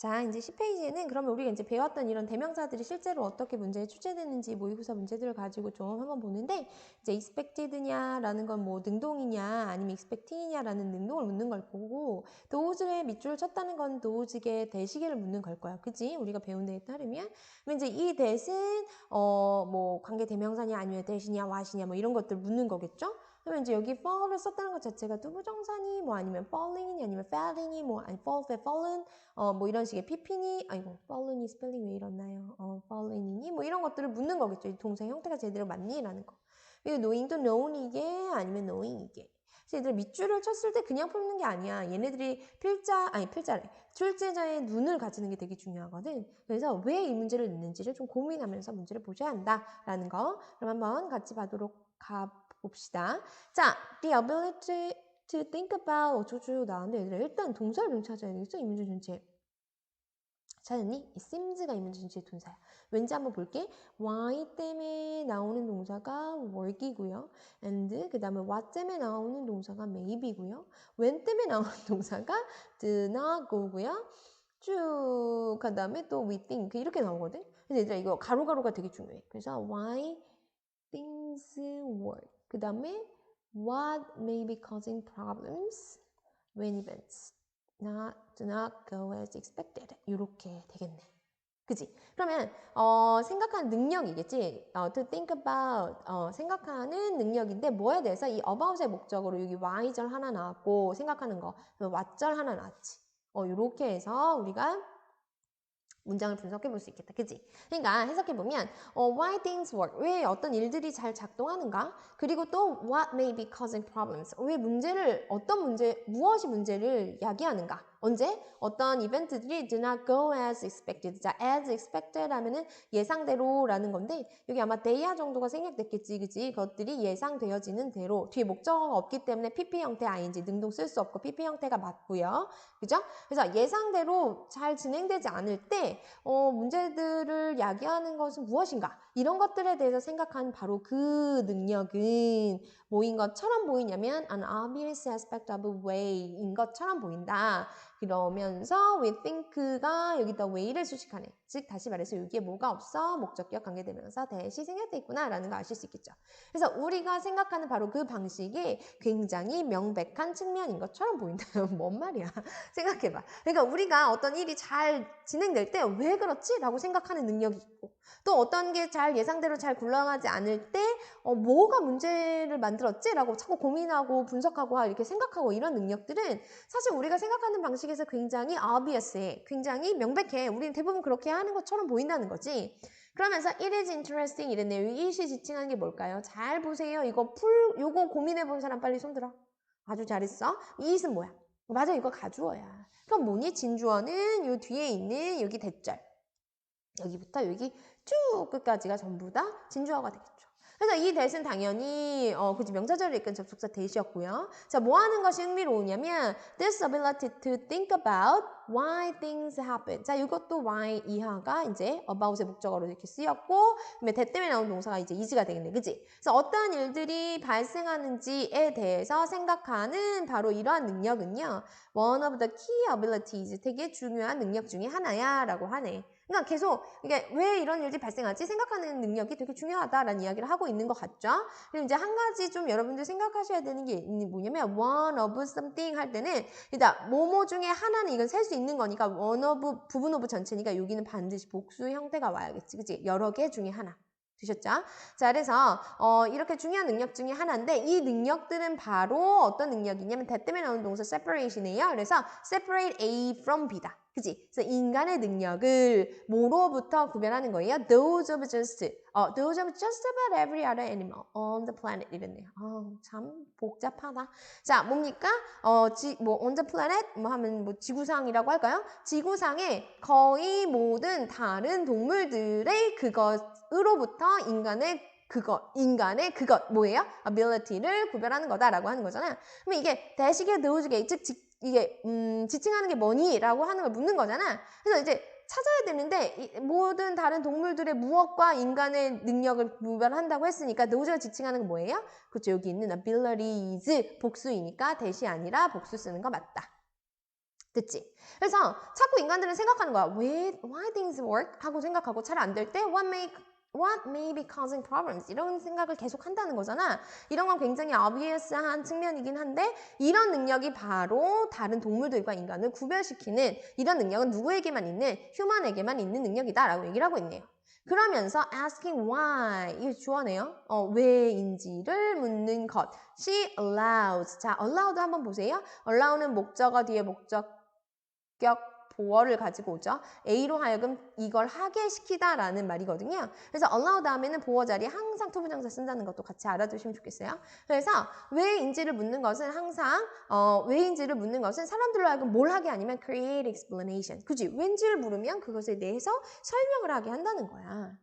자, 이제 10페이지에는 그러면 우리가 이제 배웠던 이런 대명사들이 실제로 어떻게 문제에 출제되는지 모의고사 문제들을 가지고 좀 한번 보는데 이제 expected냐라는 건 뭐 능동이냐 아니면 expecting이냐라는 능동을 묻는 걸 보고 도우즈의 밑줄을 쳤다는 건 도우즈의 대시계를 묻는 걸 거야. 그지? 우리가 배운 데에 따르면 그러면 이제 이 대신 어 뭐 관계 대명사냐 아니면 대시냐 와시냐 뭐 이런 것들 묻는 거겠죠? 그러면 이제 여기 fall을 썼다는 것 자체가 두부정사니 뭐 아니면 falling이니 아니면 fall이니 뭐 아니 fall, fallen 어 뭐 이런 식의 pp니 아이고 fallen이 스펠링 왜 이렇나요? 어 fallen이니 뭐 이런 것들을 묻는 거겠죠. 이 동사 형태가 제대로 맞니라는 거. 그리고 knowing도 known이게 아니면 knowing이게. 얘들 밑줄을 쳤을 때 그냥 풀는 게 아니야. 얘네들이 필자 아니 필자래. 출제자의 눈을 가지는 게 되게 중요하거든. 그래서 왜 이 문제를 냈는지를 좀 고민하면서 문제를 보셔야 한다라는 거. 그럼 한번 같이 봐도록 가. 봅시다. 자, the ability to think about 어쩌고저쩌고 나왔는데 얘들아 일단 동사를 좀 찾아야 되겠어? 이 문제 전체. 찾았니? 이 sims가 이 문제 전체의 동사야. 왠지 한번 볼게. why 때문에 나오는 동사가 work이고요. and 그 다음에 what 때문에 나오는 동사가 maybe고요. when 때문에 나오는 동사가 do not go고요. 쭉, 그 다음에 또 we think 이렇게 나오거든. 그래서 얘들아 이거 가로가로가 되게 중요해. 그래서 why things work. 그 다음에 what may be causing problems when events not, do not go as expected. 이렇게 되겠네. 그지? 그러면 어, 생각하는 능력이겠지. 어, to think about 어, 생각하는 능력인데 뭐에 대해서 이 about의 목적으로 여기 y절 하나 나왔고 생각하는 거 what절 하나 나왔지. 어, 이렇게 해서 우리가 문장을 분석해 볼 수 있겠다. 그지? 그러니까 해석해 보면 어, why things work. 왜 어떤 일들이 잘 작동하는가? 그리고 또 what may be causing problems. 왜 문제를 어떤 문제 무엇이 문제를 야기하는가? 언제? 어떤 이벤트들이 do not go as expected. 자, as expected 하면은 예상대로라는 건데 여기 아마 대야 정도가 생략됐겠지, 그지? 그것들이 예상되어지는 대로 뒤에 목적어가 없기 때문에 PP 형태 ing 능동 쓸 수 없고 PP 형태가 맞고요, 그죠? 그래서 예상대로 잘 진행되지 않을 때 어, 문제들을 야기하는 것은 무엇인가? 이런 것들에 대해서 생각하는 바로 그 능력은 뭐인 것처럼 보이냐면 an obvious aspect of way인 것처럼 보인다. 그러면서 we think가 여기다 way를 수식하네. 즉 다시 말해서 여기에 뭐가 없어? 목적격 관계되면서 대시 생략돼 있구나라는 거 아실 수 있겠죠. 그래서 우리가 생각하는 바로 그 방식이 굉장히 명백한 측면인 것처럼 보인다. 뭔 말이야? 생각해봐. 그러니까 우리가 어떤 일이 잘 진행될 때 왜 그렇지? 라고 생각하는 능력이 있고 또 어떤 게 잘 예상대로 잘 굴러가지 않을 때 어, 뭐가 문제를 만들었지? 라고 자꾸 고민하고 분석하고 이렇게 생각하고 이런 능력들은 사실 우리가 생각하는 방식에서 굉장히 obvious해. 굉장히 명백해. 우리는 대부분 그렇게 것처럼 보인다는 거지. 그러면서 it is interesting 이랬네요. 이 it이 지칭하는 게 뭘까요? 잘 보세요. 이거 풀, 요거 고민해 본 사람 빨리 손 들어. 아주 잘했어. 이 it은 뭐야? 맞아, 이거 가주어야. 그럼 뭐니? 진주어는 요 뒤에 있는 여기 대절. 여기부터 여기 쭉 끝까지가 전부 다 진주어가 되겠죠. 그래서 이 대신 당연히 어 그지 명사절을 이끈 접속사 대시였고요. 자, 뭐 하는 것이 흥미로우냐면 this ability to think about why things happen. 자, 이것도 why 이하가 이제 about의 목적어로 이렇게 쓰였고 그다음에 대 때문에 나온 동사가 이제 is가 되겠네. 그지? 그래서 어떠한 일들이 발생하는지에 대해서 생각하는 바로 이러한 능력은요. one of the key abilities 되게 중요한 능력 중에 하나야라고 하네. 그러니까 계속 이게 왜 이런 일이 발생하지 생각하는 능력이 되게 중요하다라는 이야기를 하고 있는 것 같죠. 그리고 이제 한 가지 좀 여러분들 생각하셔야 되는 게 뭐냐면 one of something 할 때는 일단 뭐뭐 중에 하나는 이건 셀 수 있는 거니까 one of 부분 of 전체니까 여기는 반드시 복수 형태가 와야겠지, 그치? 여러 개 중에 하나. 되셨죠? 자, 그래서 어, 이렇게 중요한 능력 중에 하나인데 이 능력들은 바로 어떤 능력이냐면 대 때문에 나오는 동사 separation이에요. 그래서 separate A from B다. 그지? 그래서 인간의 능력을 뭐로부터 구별하는 거예요? Those of just, 어, those of just about every other animal on the planet 이랬네요. 어, 참 복잡하다. 자, 뭡니까? 어, 지, 뭐 on the planet 뭐 하면 뭐 지구상이라고 할까요? 지구상의 거의 모든 다른 동물들의 그것으로부터 인간의 그것, 인간의 그것, 뭐예요? ability를 구별하는 거다라고 하는 거잖아. 그럼 이게 대식의 더우즈게, 즉, 이게 음, 지칭하는 게 뭐니?라고 하는 걸 묻는 거잖아. 그래서 이제 찾아야 되는데 이, 모든 다른 동물들의 무엇과 인간의 능력을 구별한다고 했으니까 노즈가 지칭하는 건 뭐예요? 그렇죠. 여기 있는 abilities 복수이니까 대시 아니라 복수 쓰는 거 맞다. 됐지? 그래서 자꾸 인간들은 생각하는 거야. 왜, why things work? 하고 생각하고 잘 안 될 때, what make, what may be causing problems? 이런 생각을 계속 한다는 거잖아. 이런 건 굉장히 obvious한 측면이긴 한데, 이런 능력이 바로 다른 동물들과 인간을 구별시키는 이런 능력은 누구에게만 있는, 휴먼에게만 있는 능력이다라고 얘기를 하고 있네요. 그러면서 asking why 이 주어네요. 어, 왜인지를 묻는 것. She allows. 자, allow도 한번 보세요. allow는 목적어 뒤에 목적격 보어를 가지고 오죠. A로 하여금 이걸 하게 시키다라는 말이거든요. 그래서 allow 다음에는 보어 자리에 항상 투부정사 쓴다는 것도 같이 알아두시면 좋겠어요. 그래서 왜인지를 묻는 것은 항상 어, 왜인지를 묻는 것은 사람들로 하여금 뭘 하게 아니면 create explanation. 그지? 왠지를 물으면 그것에 대해서 설명을 하게 한다는 거야.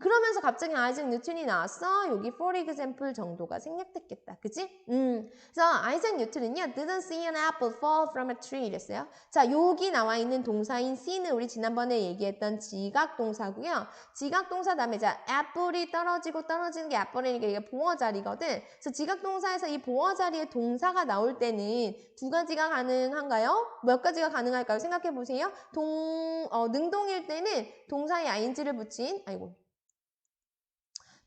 그러면서 갑자기 아이작 뉴턴이 나왔어. 여기 for example 정도가 생략됐겠다. 그지? 음. 그래서 아이작 뉴턴은요. didn't see an apple fall from a tree 이랬어요. 자, 여기 나와 있는 동사인 see는 우리 지난번에 얘기했던 지각 동사고요. 지각 동사 다음에 자, apple이 떨어지고 떨어지는 게 apple이니까 이게 보어 자리거든. 그래서 지각 동사에서 이 보어 자리에 동사가 나올 때는 두 가지가 가능한가요? 몇 가지가 가능할까요? 생각해 보세요. 동, 어, 능동일 때는 동사에 ing를 붙인, 아이고.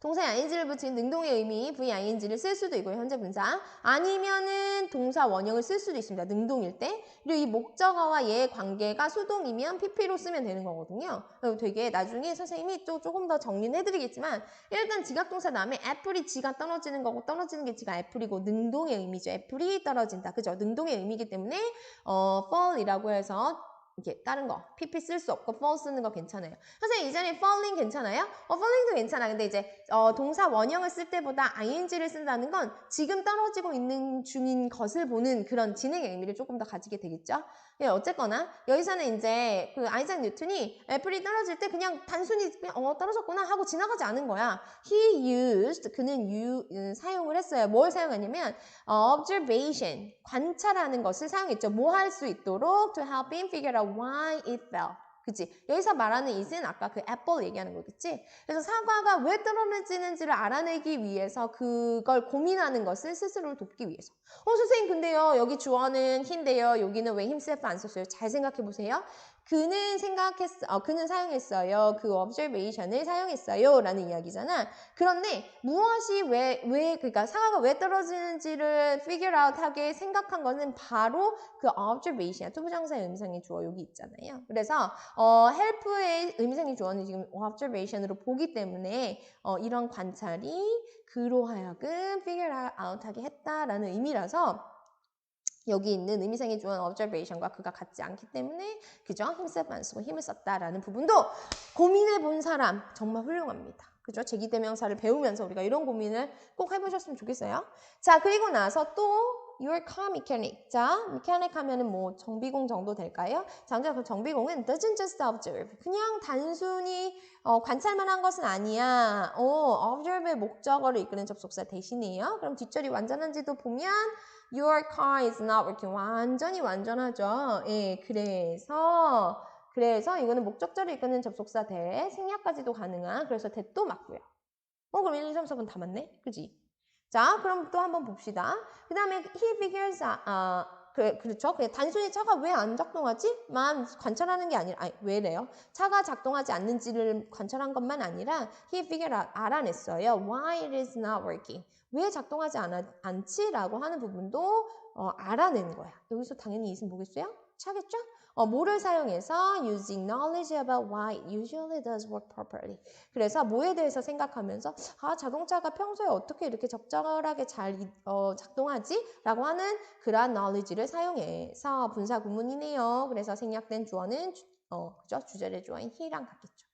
동사에 ing를 붙인 능동의 의미 VING를 쓸 수도 있고요. 현재 분사. 아니면은 동사 원형을 쓸 수도 있습니다. 능동일 때. 그리고 이 목적어와 얘의 관계가 수동이면 PP로 쓰면 되는 거거든요. 그리고 되게 나중에 선생님이 또 조금 더 정리는 해드리겠지만 일단 지각동사 다음에 애플이 지가 떨어지는 거고 떨어지는 게 지가 애플이고 능동의 의미죠. 애플이 떨어진다. 그죠? 능동의 의미이기 때문에 어, fall이라고 해서 이렇게 다른 거 pp 쓸 수 없고 fall 쓰는 거 괜찮아요. 선생님 이전에 falling 괜찮아요? 어 falling도 괜찮아. 근데 이제 어, 동사 원형을 쓸 때보다 ing를 쓴다는 건 지금 떨어지고 있는 중인 것을 보는 그런 진행의 의미를 조금 더 가지게 되겠죠. 예, 어쨌거나 여기서는 이제 그 아이작 뉴턴이 애플이 떨어질 때 그냥 단순히 그냥 어 떨어졌구나 하고 지나가지 않은 거야. He used 그는 유, 음, 사용을 했어요. 뭘 사용했냐면 어, observation 관찰하는 것을 사용했죠. 뭐 할 수 있도록 to help him figure out why it fell. 그치? 여기서 말하는 it은 아까 그 애플 얘기하는 거겠지? 그래서 사과가 왜 떨어지는지를 알아내기 위해서 그걸 고민하는 것을 스스로를 돕기 위해서. 어, 선생님, 근데요, 여기 주어는 힌데요, 여기는 왜 himself 안 썼어요? 잘 생각해 보세요. 그는 생각했어, 어, 그는 사용했어요. 그 observation을 사용했어요. 라는 이야기잖아. 그런데 무엇이 왜, 왜, 그러니까 사과가 왜 떨어지는지를 figure out 하게 생각한 것은 바로 그 observation, 투부정사의 의미상의 주어 여기 있잖아요. 그래서, 어, help의 의미상의 주어는 지금 observation으로 보기 때문에, 어, 이런 관찰이 그로 하여금 figure out 하게 했다라는 의미라서, 여기 있는 의미상의 주어 observation과 그가 같지 않기 때문에 그죠? 힘self 안 쓰고 힘을 썼다라는 부분도 고민해 본 사람 정말 훌륭합니다. 그죠? 제기대명사를 배우면서 우리가 이런 고민을 꼭 해보셨으면 좋겠어요. 자, 그리고 나서 또 your car mechanic. 자, mechanic 하면은 뭐 정비공 정도 될까요? 자, 그 정비공은 doesn't just observe. 그냥 단순히 어, 관찰만 한 것은 아니야. 어, observe의 목적어를 이끄는 접속사 대신이에요. 그럼 뒷절이 완전한지도 보면 Your car is not working. 완전히 완전하죠. 예, 그래서 그래서 이거는 목적절을 이끄는 접속사 대 생략까지도 가능한 그래서 대도 맞고요. 어, 그럼 1, 2, 3, 4번 다 맞네? 그지? 자, 그럼 또 한번 봅시다. 그 다음에 he figures, 아, 그, 그렇죠. 그냥 단순히 차가 왜 안 작동하지? 만 관찰하는 게 아니라, 아니, 왜래요? 차가 작동하지 않는지를 관찰한 것만 아니라 he figured out, 알아냈어요. Why it is not working. 왜 작동하지 않아, 않지? 라고 하는 부분도 어, 알아내는 거야. 여기서 당연히 이은 뭐겠어요? 차겠죠? 어, 뭐를 사용해서 using knowledge about why it usually does work properly. 그래서 뭐에 대해서 생각하면서 아 자동차가 평소에 어떻게 이렇게 적절하게 잘 어, 작동하지? 라고 하는 그러한 knowledge를 사용해서 분사 구문이네요. 그래서 생략된 주어는 주, 어, 그죠? 주절의 주어인 he랑 같겠죠.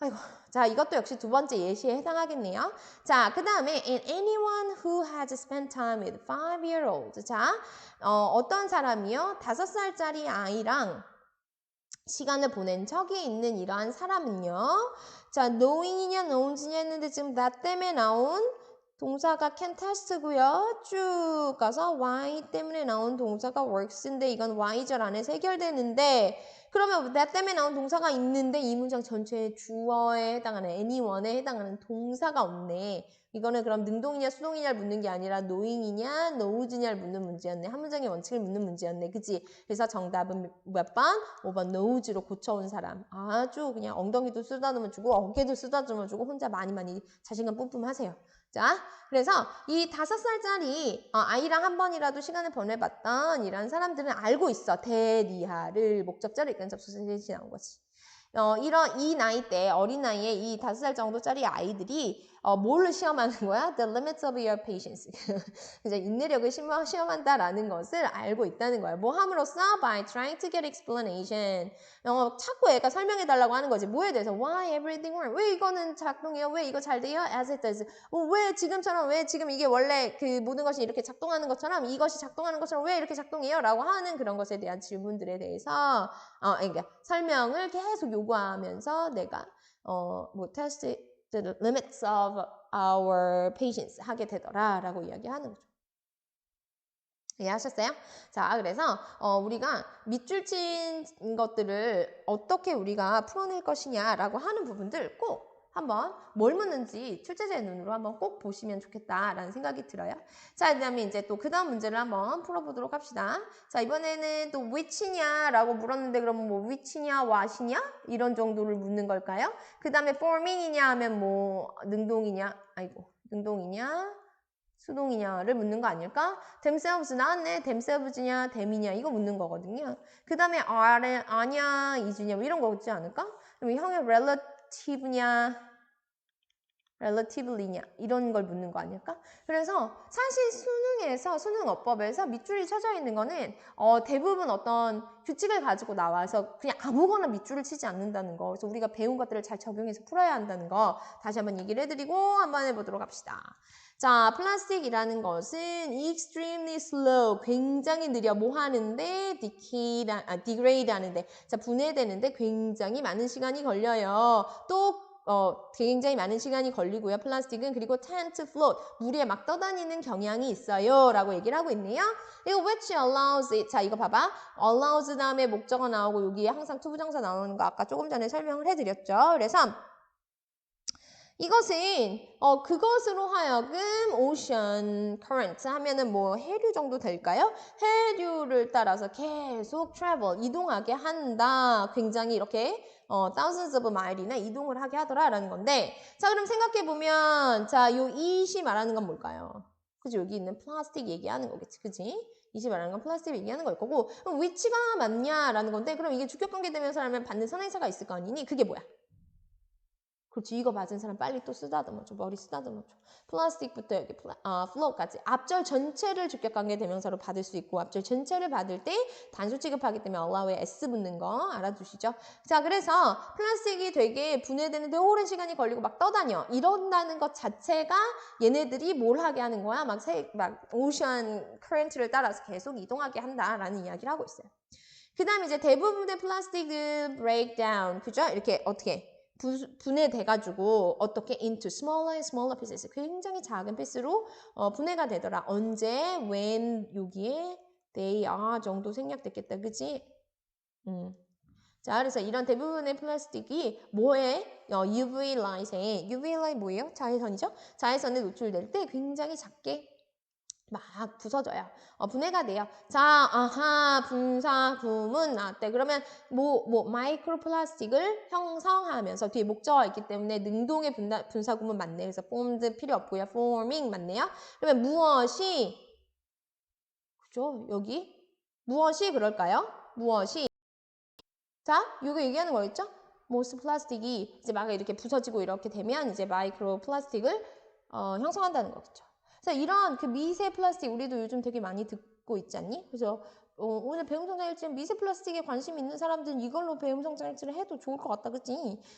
아이고, 자 이것도 역시 두 번째 예시에 해당하겠네요. 자, 그 다음에 and anyone who has spent time with five-year-old. 자, 어, 어떤 사람이요? 다섯 살짜리 아이랑 시간을 보낸 적이 있는 이러한 사람은요. 자, knowing이냐 knowns냐 했는데 지금 나 때문에 나온 동사가 can test고요. 쭉 가서 y 때문에 나온 동사가 works인데 이건 y절 안에 해결되는데 그러면 that 때문에 나온 동사가 있는데 이 문장 전체의 주어에 해당하는 anyone에 해당하는 동사가 없네. 이거는 그럼 능동이냐 수동이냐를 묻는 게 아니라 knowing이냐 knows냐를 묻는 문제였네. 한 문장의 원칙을 묻는 문제였네. 그지? 그래서 정답은 몇 번? 5번 knows로 고쳐온 사람. 아주 그냥 엉덩이도 쓰다듬어 주고 어깨도 쓰다듬어 주고 혼자 많이 많이 자신감 뿜뿜 하세요. 자, 그래서 이 다섯 살짜리 어, 아이랑 한 번이라도 시간을 보내봤던 이런 사람들은 알고 있어. 대리하를 목적자를 이끈 접속사실이 나온 거지. 어, 이런 이 나이 때 어린 나이에 이 다섯 살 정도짜리 아이들이 어, 뭘 시험하는 거야? The limits of your patience. 이제 인내력을 시험- 시험한다라는 것을 알고 있다는 거야. 뭐 함으로써 by trying to get explanation. 어, 자꾸 애가 설명해 달라고 하는 거지. 뭐에 대해서 why everything work? 왜 이거는 작동해요? 왜 이거 잘 돼요? as it does. 어, 왜 지금처럼 왜 지금 이게 원래 그 모든 것이 이렇게 작동하는 것처럼 이것이 작동하는 것처럼 왜 이렇게 작동해요? 라고 하는 그런 것에 대한 질문들에 대해서 어, 그러니까 설명을 계속 요구하면서 내가 어, 뭐 테스트 the limits of our patience 하게 되더라라고 이야기하는 거죠. 이해하셨어요? 자, 그래서 어, 우리가 밑줄 친 것들을 어떻게 우리가 풀어낼 것이냐라고 하는 부분들 꼭 한번 뭘 묻는지 출제자의 눈으로 한번 꼭 보시면 좋겠다라는 생각이 들어요. 자, 그다음에 이제 또 그 다음 문제를 한번 풀어보도록 합시다. 자, 이번에는 또 which냐라고 물었는데 그러면 뭐 which냐, what이냐 이런 정도를 묻는 걸까요? 그 다음에 forming이냐 하면 뭐 능동이냐, 아이고 능동이냐, 수동이냐를 묻는 거 아닐까? themselves 나왔네. themselves냐, them이냐 이거 묻는 거거든요. 그 다음에 are, 아냐, is냐 뭐 이런 거지 않을까? 그럼 형의 relative 냐, relatively냐 이런 걸 묻는 거 아닐까? 그래서 사실 수능에서 수능 어법에서 밑줄이 쳐져 있는 거는 어, 대부분 어떤 규칙을 가지고 나와서 그냥 아무거나 밑줄을 치지 않는다는 거. 그래서 우리가 배운 것들을 잘 적용해서 풀어야 한다는 거 다시 한번 얘기를 해드리고 한번 해보도록 합시다. 자, 플라스틱이라는 것은 extremely slow, 굉장히 느려 뭐 하는데 decay, 아, degrade 하는데 자 분해되는데 굉장히 많은 시간이 걸려요. 또 어, 굉장히 많은 시간이 걸리고요. 플라스틱은 그리고 tend to float 물에 막 떠다니는 경향이 있어요. 라고 얘기를 하고 있네요. 이거 which allows it. 자, 이거 봐봐. allows 다음에 목적어 나오고 여기에 항상 투부정사 나오는 거 아까 조금 전에 설명을 해드렸죠. 그래서 이것은 어, 그것으로 하여금 ocean current 하면은 뭐 해류 정도 될까요? 해류를 따라서 계속 travel 이동하게 한다. 굉장히 이렇게 어, thousands of mile이나 이동을 하게 하더라라는 건데 자 그럼 생각해 보면 자요 이시 말하는 건 뭘까요? 그지 여기 있는 플라스틱 얘기하는 거겠지, 그지? 이시 말하는 건 플라스틱 얘기하는 걸 거고 그럼 위치가 맞냐라는 건데 그럼 이게 주격관계 되면서라면 받는 선행사가 있을 거 아니니? 그게 뭐야? 그렇지 이거 맞은 사람 빨리 또 쓰다듬어줘 머리 쓰다듬어줘. 플라스틱부터 여기 플라, 아, 플로우까지. 앞절 전체를 주격관계 대명사로 받을 수 있고 앞절 전체를 받을 때 단수 취급하기 때문에 allow에 s 붙는 거 알아두시죠? 자 그래서 플라스틱이 되게 분해되는데 오랜 시간이 걸리고 막 떠다녀. 이런다는 것 자체가 얘네들이 뭘 하게 하는 거야? 막, 세, 막 오션 커런트를 따라서 계속 이동하게 한다라는 이야기를 하고 있어요. 그 다음 이제 대부분의 플라스틱은 break down 그죠? 이렇게 어떻게 부- 분해돼 가지고 어떻게 into smaller and smaller pieces 굉장히 작은 피스로 어, 분해가 되더라. 언제 when 여기에 they are 정도 생략됐겠다, 그지? 음. 자, 그래서 이런 대부분의 플라스틱이 뭐에 어, UV 라이트에 UV 라이트 뭐예요? 자외선이죠? 자외선에 노출될 때 굉장히 작게 막 부서져요. 어, 분해가 돼요. 자, 아하, 분사, 구문 나왔대. 그러면 뭐, 뭐, 마이크로 플라스틱을 형성하면서 뒤에 목적어가 있기 때문에 능동의 분사, 분사 구문 맞네. 그래서 formed 필요 없고요. forming 맞네요. 그러면 무엇이, 그죠? 여기? 무엇이 그럴까요? 무엇이? 자, 이거 얘기하는 거겠죠? most 플라스틱이 이제 막 이렇게 부서지고 이렇게 되면 이제 마이크로 플라스틱을 어, 형성한다는 거겠죠. 그래서 이런 그 미세 플라스틱 우리도 요즘 되게 많이 듣고 있지 않니? 그래서 어, 오늘 배움 성장일지 미세 플라스틱에 관심 있는 사람들은 이걸로 배움 성장일지를 해도 좋을 것 같다, 그치?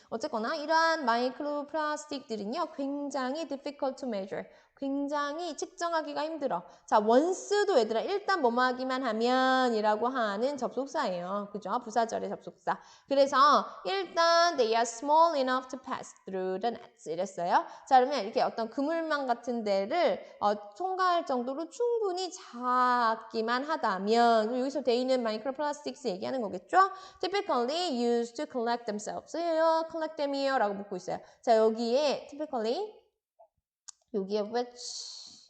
어쨌거나 이러한 마이크로 플라스틱들은요 굉장히 difficult to measure, 굉장히 측정하기가 힘들어. 자, once도 얘들아 일단 뭐뭐 하기만 하면 이라고 하는 접속사예요. 그죠? 부사절의 접속사. 그래서 일단 they are small enough to pass through the nets 이랬어요. 자, 그러면 이렇게 어떤 그물망 같은 데를 어, 통과할 정도로 충분히 작기만 하다면 여기서 돼 있는 마이크로플라스틱스 얘기하는 거겠죠? typically used to collect themselves. 예요, collect them이요 라고 묻고 있어요. 자, 여기에 typically 여기에 which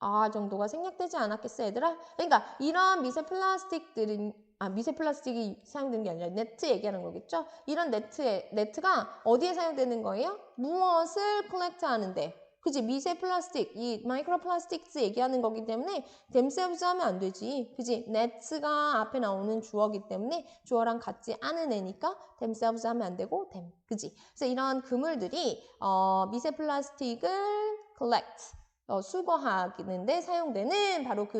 아 정도가 생략되지 않았겠어 얘들아? 그러니까 이런 미세 플라스틱들은 아 미세 플라스틱이 사용되는 게 아니라 네트 얘기하는 거겠죠? 이런 네트에 네트가 어디에 사용되는 거예요? 무엇을 컬렉트 하는데 그지 미세 플라스틱 이 마이크로 플라스틱스 얘기하는 거기 때문에 themselves 하면 안 되지. 그지 네트가 앞에 나오는 주어기 때문에 주어랑 같지 않은 애니까 themselves 하면 안 되고 them. 그지 그래서 이런 그물들이 어, 미세 플라스틱을 collect 어, 수거하는데 사용되는 바로 그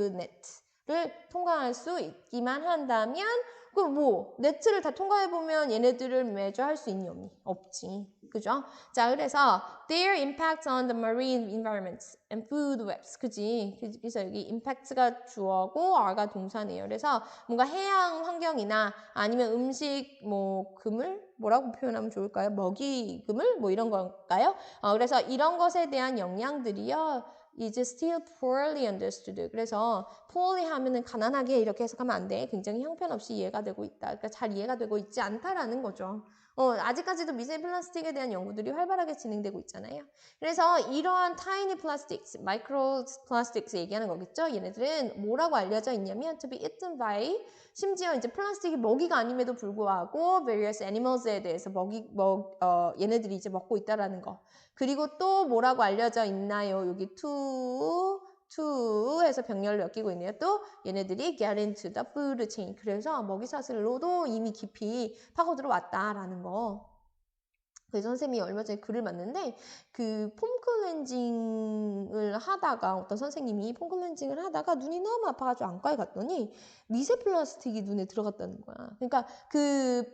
네트를 통과할 수 있기만 한다면 그뭐 네트를 다 통과해 보면 얘네들을 매주할 수 있니 없니? 없지. 그죠? 자, 그래서 their impact on the marine environments and food webs. 그지? 그래서 여기 impact가 주어고 r가 동사네요. 그래서 뭔가 해양 환경이나 아니면 음식 뭐 그물 뭐라고 표현하면 좋을까요? 먹이 그물 뭐 이런 건가요? 어, 그래서 이런 것에 대한 영향들이요. Is still poorly understood. 그래서 poorly 하면은 가난하게 이렇게 해석하면 안 돼. 굉장히 형편없이 이해가 되고 있다. 그러니까 잘 이해가 되고 있지 않다라는 거죠. 어, 아직까지도 미세 플라스틱에 대한 연구들이 활발하게 진행되고 있잖아요. 그래서 이러한 tiny plastics, micro plastics 얘기하는 거겠죠. 얘네들은 뭐라고 알려져 있냐면 to be eaten by 심지어 이제 플라스틱이 먹이가 아님에도 불구하고 various animals에 대해서 먹이 먹 어, 얘네들이 이제 먹고 있다라는 거. 그리고 또 뭐라고 알려져 있나요? 여기 to to 해서 병렬을 엮이고 있네요. 또 얘네들이 get into the food chain. 그래서 먹이사슬로도 이미 깊이 파고 들어왔다라는 거. 그래서 선생님이 얼마 전에 글을 봤는데 그 폼클렌징을 하다가 어떤 선생님이 폼클렌징을 하다가 눈이 너무 아파가지고 안과에 갔더니 미세 플라스틱이 눈에 들어갔다는 거야. 그러니까 그,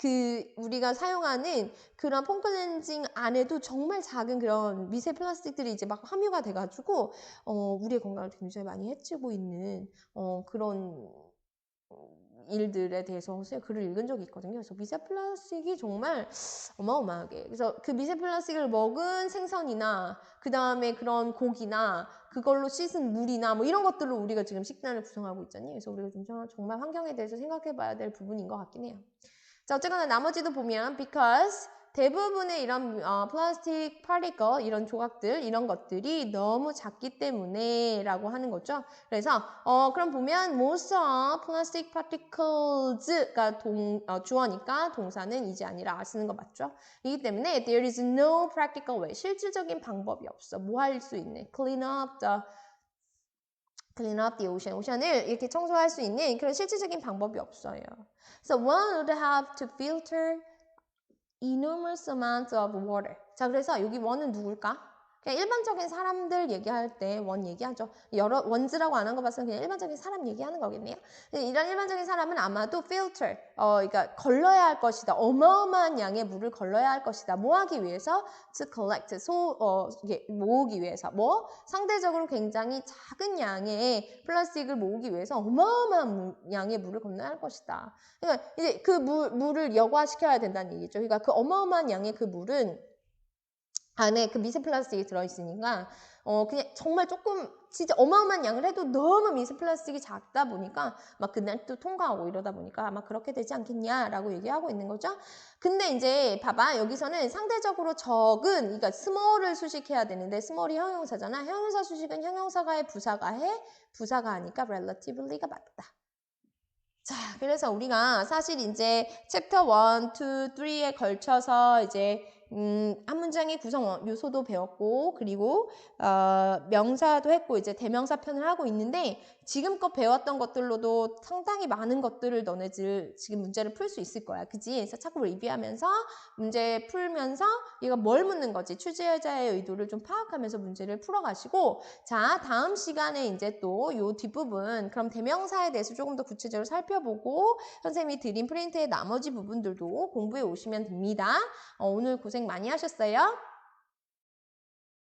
그 우리가 사용하는 그런 폼클렌징 안에도 정말 작은 그런 미세 플라스틱들이 이제 막 함유가 돼가지고 어, 우리의 건강을 굉장히 많이 해치고 있는 어, 그런 일들에 대해서 선생님 글을 읽은 적이 있거든요. 그래서 미세 플라스틱이 정말 어마어마하게. 그래서 그 미세 플라스틱을 먹은 생선이나 그 다음에 그런 고기나 그걸로 씻은 물이나 뭐 이런 것들로 우리가 지금 식단을 구성하고 있잖아요. 그래서 우리가 좀 정말 환경에 대해서 생각해 봐야 될 부분인 것 같긴 해요. 자, 어쨌거나 나머지도 보면 because 대부분의 이런 어, 플라스틱 파리커 이런 조각들 이런 것들이 너무 작기 때문에 라고 하는 거죠. 그래서 어, 그럼 보면 most of plastic particles가 동, 어, 주어니까 동사는 이제 아니라 아 쓰는 거 맞죠? 이기 때문에 there is no practical way 실질적인 방법이 없어. 뭐 할 수 있는 clean up the clean up the ocean. 오션을 이렇게 청소할 수 있는 그런 실질적인 방법이 없어요. So one would have to filter enormous amounts of water. 자, 그래서 여기 원은 누굴까? 그냥 일반적인 사람들 얘기할 때 원 얘기하죠. 여러 원즈라고 안 한 거 봤으면 그냥 일반적인 사람 얘기하는 거겠네요. 이런 일반적인 사람은 아마도 filter, 어, 그러니까 걸러야 할 것이다. 어마어마한 양의 물을 걸러야 할 것이다. 뭐 하기 위해서? to collect, 소, 어, 모으기 위해서. 뭐? 상대적으로 굉장히 작은 양의 플라스틱을 모으기 위해서 어마어마한 양의 물을 건너야 할 것이다. 그러니까 이제 그 물, 물을 여과시켜야 된다는 얘기죠. 그러니까 그 어마어마한 양의 그 물은 안에 그 미세 플라스틱이 들어있으니까 어 그냥 정말 조금 진짜 어마어마한 양을 해도 너무 미세 플라스틱이 작다 보니까 막 그날 또 통과하고 이러다 보니까 아마 그렇게 되지 않겠냐라고 얘기하고 있는 거죠. 근데 이제 봐봐 여기서는 상대적으로 적은 그러니까 스몰을 수식해야 되는데 스몰이 형용사잖아. 형용사 수식은 형용사가 해 부사가 해 부사가 하니까 relatively가 맞다. 자, 그래서 우리가 사실 이제 챕터 1, 2, 3에 걸쳐서 이제 음, 한 문장의 구성 요소도 배웠고 그리고 어, 명사도 했고 이제 대명사 편을 하고 있는데 지금껏 배웠던 것들로도 상당히 많은 것들을 너네들 지금 문제를 풀 수 있을 거야. 그지? 그래서 자꾸 리뷰하면서 문제 풀면서 얘가 뭘 묻는 거지? 취재자의 의도를 좀 파악하면서 문제를 풀어가시고 자, 다음 시간에 이제 또 요 뒷부분 그럼 대명사에 대해서 조금 더 구체적으로 살펴보고 선생님이 드린 프린트의 나머지 부분들도 공부해 오시면 됩니다. 어, 오늘 많이 하셨어요.